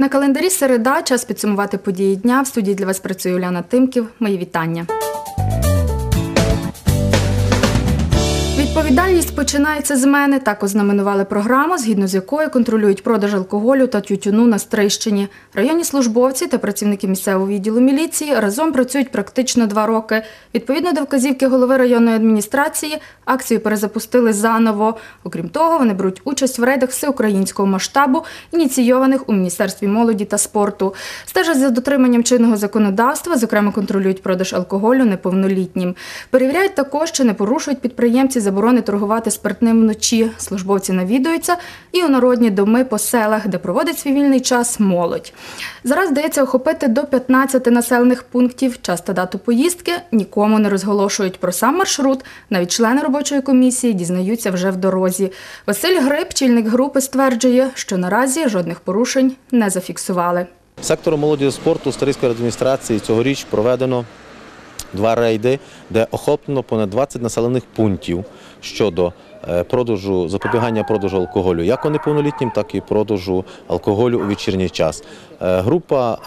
На календарі середа час підсумувати події дня. В студії для вас працює Уляна Тимків. Мої вітання. Відповідальність починається з мене. Так ознаменували програму, згідно з якою контролюють продаж алкоголю та тютюну на Стрийщині. Районні службовці та працівники місцевого відділу міліції разом працюють практично два роки. Відповідно до вказівки голови районної адміністрації, акцію перезапустили заново. Окрім того, вони беруть участь в рейдах всеукраїнського масштабу, ініційованих у Міністерстві молоді та спорту. Стежать за дотриманням чинного законодавства, зокрема контролюють продаж алкоголю неповнолітнім. Перевіряють також, чи не порушують підприємці заборони торгувати спиртним вночі. Службовці навідуються і у народні доми по селах, де проводить свій вільний час молодь. Зараз вдається охопити до 15 населених пунктів. Час та дату поїздки нікому не розголошують про сам маршрут. Навіть члени робочої комісії дізнаються вже в дорозі. Василь Гриб, чільник групи, стверджує, що наразі жодних порушень не зафіксували. Сектором молоді спорту Старицької адміністрації цьогоріч проведено два рейди, де охоплено понад 20 населених пунктів щодо е, продажу, запобігання продажу алкоголю як у неповнолітнім, так і продажу алкоголю у вечірній час. Е, Група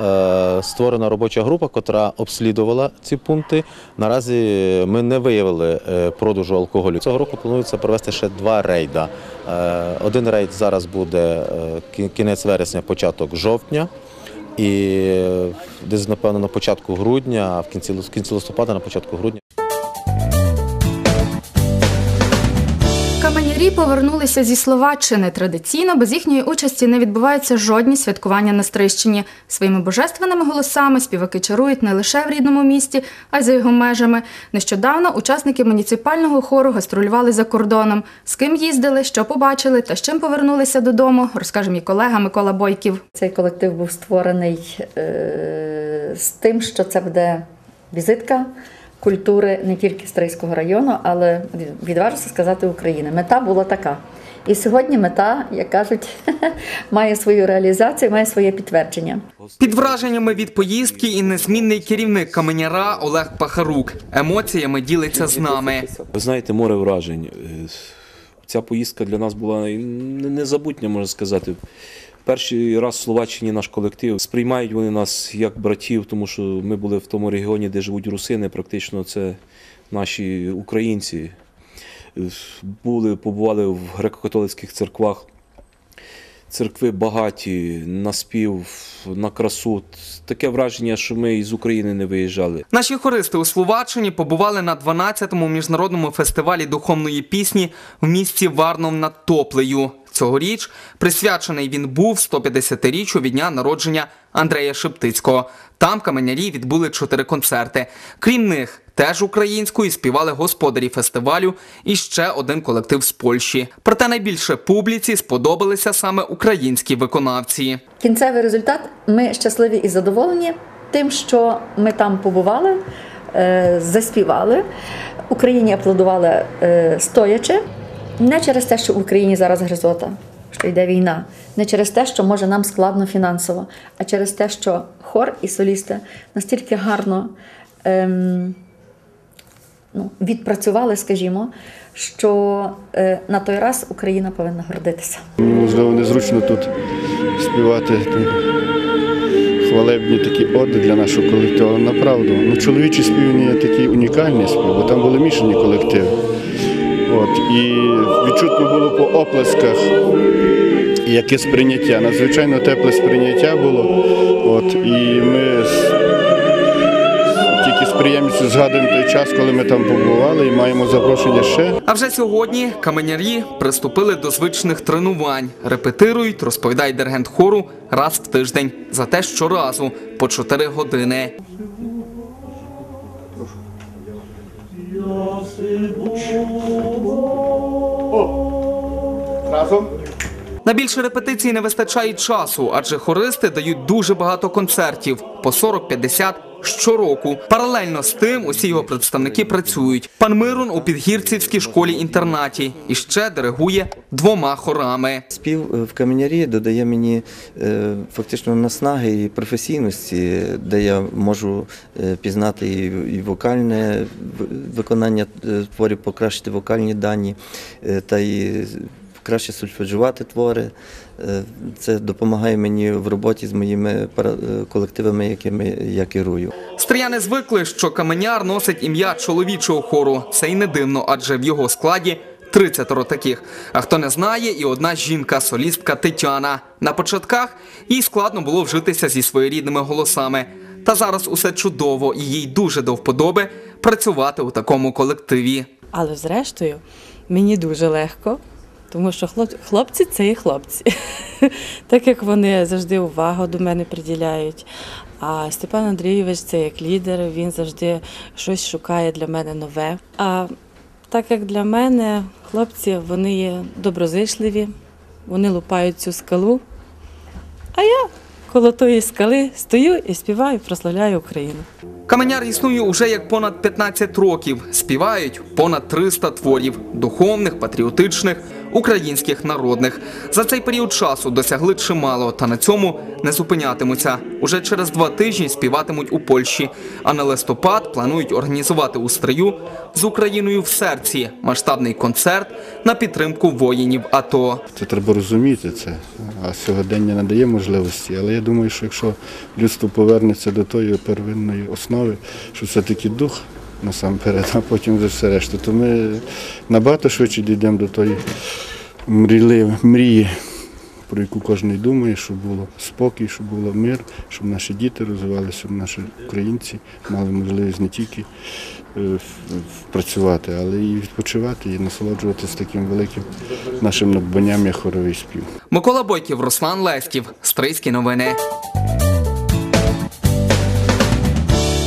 е, створена робоча група, котра обслідувала ці пункти. Наразі ми не виявили продажу алкоголю. Цього року планується провести ще два рейда. Один рейд зараз буде кінець вересня, початок жовтня. І десь, напевно, на початку грудня, в кінці, в кінці листопада, на початку грудня. Повернулися зі Словаччини. Традиційно без їхньої участі не відбуваються жодні святкування на Стрищині. Своїми божественними голосами співаки чарують не лише в рідному місті, а й за його межами. Нещодавно учасники муніципального хору гастролювали за кордоном. З ким їздили, що побачили та з чим повернулися додому, розкаже мій колега Микола Бойків. Цей колектив був створений е, з тим, що це буде візитка культури не тільки Стрийського району, але від- відважуся сказати України. Мета була така. І сьогодні мета, як кажуть, має свою реалізацію, має своє підтвердження. Під враженнями від поїздки і незмінний керівник каменяра Олег Пахарук емоціями ділиться з нами. Ви знаєте, море вражень. Е, Ця поїздка для нас була незабутня, можна сказати. Перший раз в Словаччині наш колектив сприймають вони нас як братів, тому що ми були в тому регіоні, де живуть русини, практично це наші українці. Е, Були, побували в греко-католицьких церквах. Церкви багаті, на спів, на красу. Таке враження, що ми із України не виїжджали. Наші хористи у Словаччині побували на 12-му міжнародному фестивалі духовної пісні в місті Варнов над Топлею. Цьогоріч присвячений він був 150-річчю від дня народження Андрея Шептицького. Там каменярі відбули чотири концерти. Крім них, теж українською співали господарі фестивалю і ще один колектив з Польщі. Проте найбільше публіці сподобалися саме українські виконавці. Кінцевий результат ми щасливі і задоволені тим, що ми там побували, е, заспівали. Україні аплодували е, стоячи. Не через те, що в Україні зараз гризота, що йде війна, не через те, що може нам складно фінансово, а через те, що хор і солісти настільки гарно ем, ну, відпрацювали, скажімо, що е, на той раз Україна повинна гордитися. Можливо, незручно тут співати там, хвалебні такі оди для нашого колективу. але Направду. Ну, чоловічі спів є такий унікальний спів, бо там були мішані колективи. От, і відчутно було по оплесках, яке сприйняття. Надзвичайно тепле сприйняття було. От, і ми приємністю згадуємо той час, коли ми там побували, і маємо запрошення ще. А вже сьогодні каменярі приступили до звичних тренувань. Репетирують, розповідає диригент хору раз в тиждень. Зате щоразу по 4 години. Разом. На більше репетицій не вистачає часу, адже хористи дають дуже багато концертів по 40-50 щороку. Паралельно з тим усі його представники працюють. Пан Мирон у підгірцівській школі-інтернаті і ще диригує двома хорами. Спів е, в каменярі додає мені е, фактично наснаги і професійності, де я можу е, пізнати і, вокальне виконання творів, покращити вокальні дані, та і краще сульфеджувати твори. Е, Це допомагає мені в роботі з моїми е, колективами, якими я керую. Стрияни звикли, що каменяр носить ім'я чоловічого хору. Це й не дивно, адже в його складі 30 таких. А хто не знає, і одна жінка, солістка Тетяна. На початках їй складно було вжитися зі своєрідними голосами. Та зараз усе чудово, і їй дуже до вподоби працювати у такому колективі. Але зрештою мені дуже легко, тому що хлоп- хлопці це і хлопці. так як вони завжди увагу до мене приділяють. А Степан Андрійович це як лідер, він завжди щось шукає для мене нове. А так як для мене хлопці вони є доброзичливі, вони лупають цю скалу. А я коло тої скали стою і співаю, прославляю Україну. Каменяр існує уже як понад 15 років. Співають понад 300 творів духовних, патріотичних, українських, народних. За цей період часу досягли чимало, та на цьому не зупинятимуться. Уже через два тижні співатимуть у Польщі. А на листопад планують організувати у стрию з Україною в серці масштабний концерт на підтримку воїнів АТО. Це треба розуміти це. А сьогодення не дає можливості. Але я думаю, що якщо людство повернеться до тої первинної основи, що все-таки дух насамперед, а потім вже все решта, то ми набагато швидше дійдемо до тої мрійливої мрії, про яку кожен думає, щоб було спокій, щоб було мир, щоб наші діти розвивалися, щоб наші українці мали можливість не тільки е, працювати, але і відпочивати, і насолоджуватися таким великим нашим надбанням, як хоровий спів. Микола Бойків, Руслан Лестів, Стрийські новини.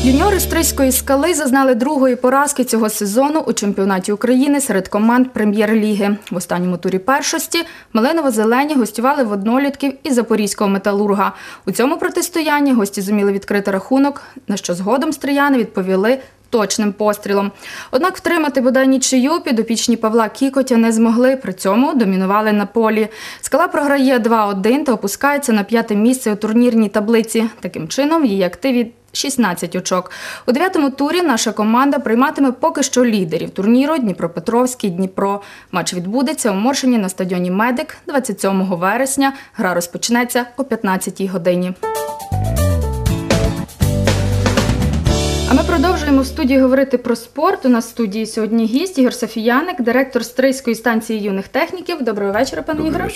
Юніори Стрийської скали зазнали другої поразки цього сезону у чемпіонаті України серед команд прем'єр-ліги. В останньому турі першості Малиново-Зелені гостювали в однолітків і Запорізького металурга. У цьому протистоянні гості зуміли відкрити рахунок, на що згодом стрияни відповіли точним пострілом. Однак втримати бодай нічию підопічні Павла Кікотя не змогли. При цьому домінували на полі. Скала програє 2-1 та опускається на п'яте місце у турнірній таблиці. Таким чином, її активі 16 очок. У дев'ятому турі наша команда прийматиме поки що лідерів турніру Дніпропетровський Дніпро. Матч відбудеться у Моршині на стадіоні Медик 27 вересня. Гра розпочнеться о 15 годині. Продовжуємо в студії говорити про спорт. У нас в студії сьогодні гість Ігор Софіяник, директор Стрийської станції юних техніків. Доброго вечора, пане Ігоре.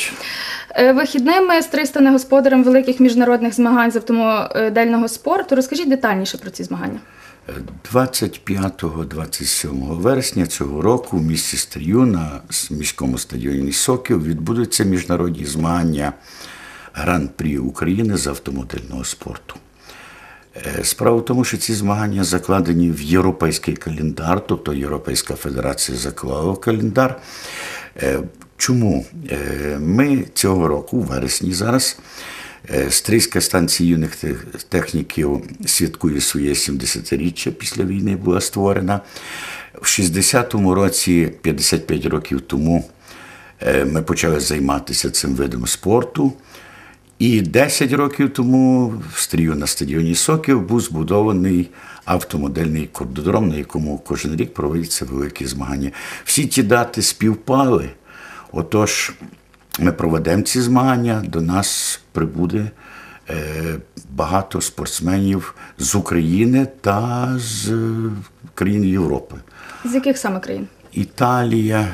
Е, Вихідними Стрий стане господарем великих міжнародних змагань з автомобільного спорту. Розкажіть детальніше про ці змагання. 25-27 вересня цього року в місті Стрию на міському стадіоні Сокіл відбудуться міжнародні змагання Гран-прі України з автомобільного спорту. Е, Справа в тому, що ці змагання закладені в європейський календар, тобто Європейська Федерація заклала календар. Е, Чому? Е, Ми цього року, у вересні зараз, Стрийська станція юних техніків святкує своє 70-річчя після війни була створена. В 60-му році, 55 років тому, ми почали займатися цим видом спорту. І 10 років тому в стрію на стадіоні Сокіл був збудований автомодельний кордодром, на якому кожен рік проводяться великі змагання. Всі ті дати співпали. Отож, ми проведемо ці змагання, до нас прибуде е, багато спортсменів з України та з е, країн Європи. З яких саме країн? Італія,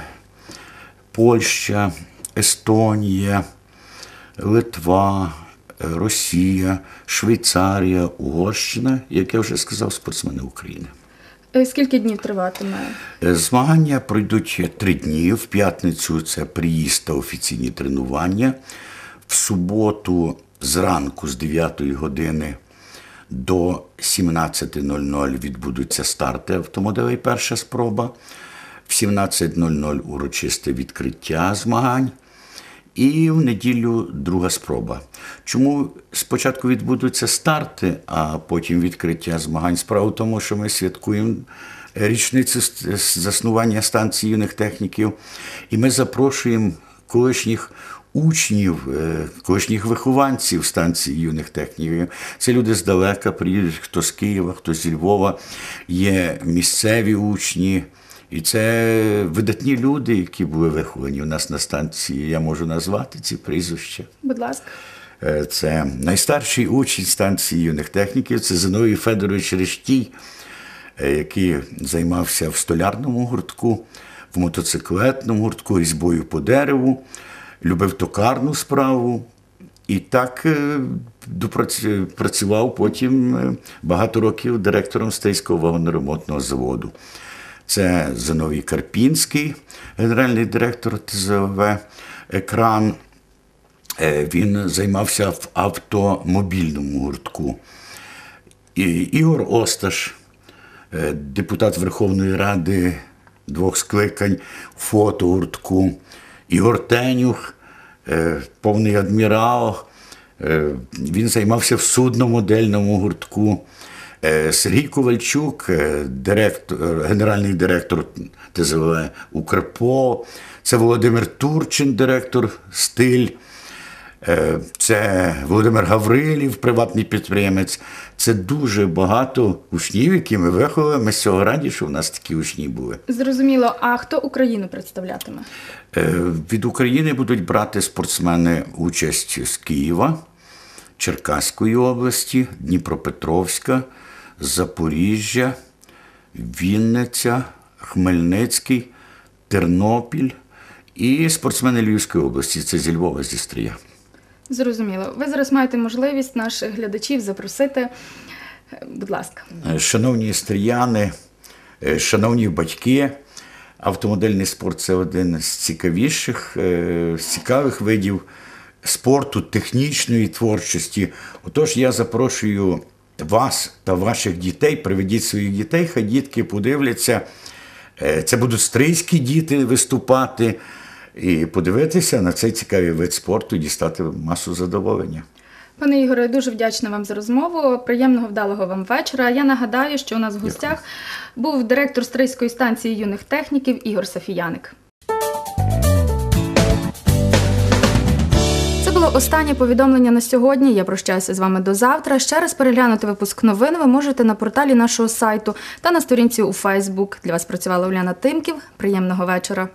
Польща, Естонія, Литва, е, Росія, Швейцарія, Угорщина, як я вже сказав, спортсмени України. Е, Скільки днів триватиме? Е, Змагання пройдуть три дні. В п'ятницю це приїзд та офіційні тренування. В суботу зранку з 9 години до 17.00 відбудуться старти автомоделей перша спроба. В 17.00 урочисте відкриття змагань. І в неділю друга спроба. Чому спочатку відбудуться старти, а потім відкриття змагань? Справа в тому, що ми святкуємо річницю с- с- заснування станції юних техніків, і ми запрошуємо колишніх учнів, е, колишніх вихованців станції юних техніків. Це люди здалека, приїдуть хто з Києва, хто зі Львова, є місцеві учні І це видатні люди, які були виховані у нас на станції. Я можу назвати ці прізвища. Будь ласка. Е, Це найстарший учень станції юних техніків, це Зиновій Федорович Рештій, е, який займався в столярному гуртку, в мотоциклетному гуртку, різьбою по дереву, любив токарну справу. І так е, працював потім багато років директором Стрийського вагоноремонтного заводу. Це Зиновій Карпінський, генеральний директор ТЗВ Екран. Е, Він займався в автомобільному гуртку. Ігор Осташ, е, депутат Верховної Ради двох скликань фотогуртку. Ігор Тенюх, е, повний адмірал. Він займався в судномодельному гуртку. Е, Сергій Ковальчук, е, директор, генеральний директор ТЗВ Укрпо. Це Володимир Турчин, директор стиль. Е, Це Володимир Гаврилів, приватний підприємець. Це дуже багато учнів, які ми виховали. Ми з цього раді, що в нас такі учні були. Зрозуміло, а хто Україну представлятиме? Е, Від України будуть брати спортсмени участь з Києва, Черкаської області, Дніпропетровська, Запоріжжя, Вінниця, Хмельницький, Тернопіль і спортсмени Львівської області. Це зі Львова, зі Стрия. Зрозуміло. Ви зараз маєте можливість наших глядачів запросити. Будь ласка. Е, Шановні стріяни, е, шановні батьки, автомодельний спорт це один з цікавіших, е, з цікавих видів спорту, технічної творчості. Отож, я запрошую вас та ваших дітей, приведіть своїх дітей, хай дітки подивляться. Е, Це будуть стрийські діти виступати і подивитися на цей цікавий вид спорту, дістати масу задоволення. Пане Ігоре, дуже вдячна вам за розмову. Приємного вдалого вам вечора. Я нагадаю, що у нас в гостях був директор Стрийської станції юних техніків Ігор Сафіяник. Було останнє повідомлення на сьогодні. Я прощаюся з вами до завтра. Ще раз переглянути випуск новин ви можете на порталі нашого сайту та на сторінці у Фейсбук. Для вас працювала Уляна Тимків. Приємного вечора.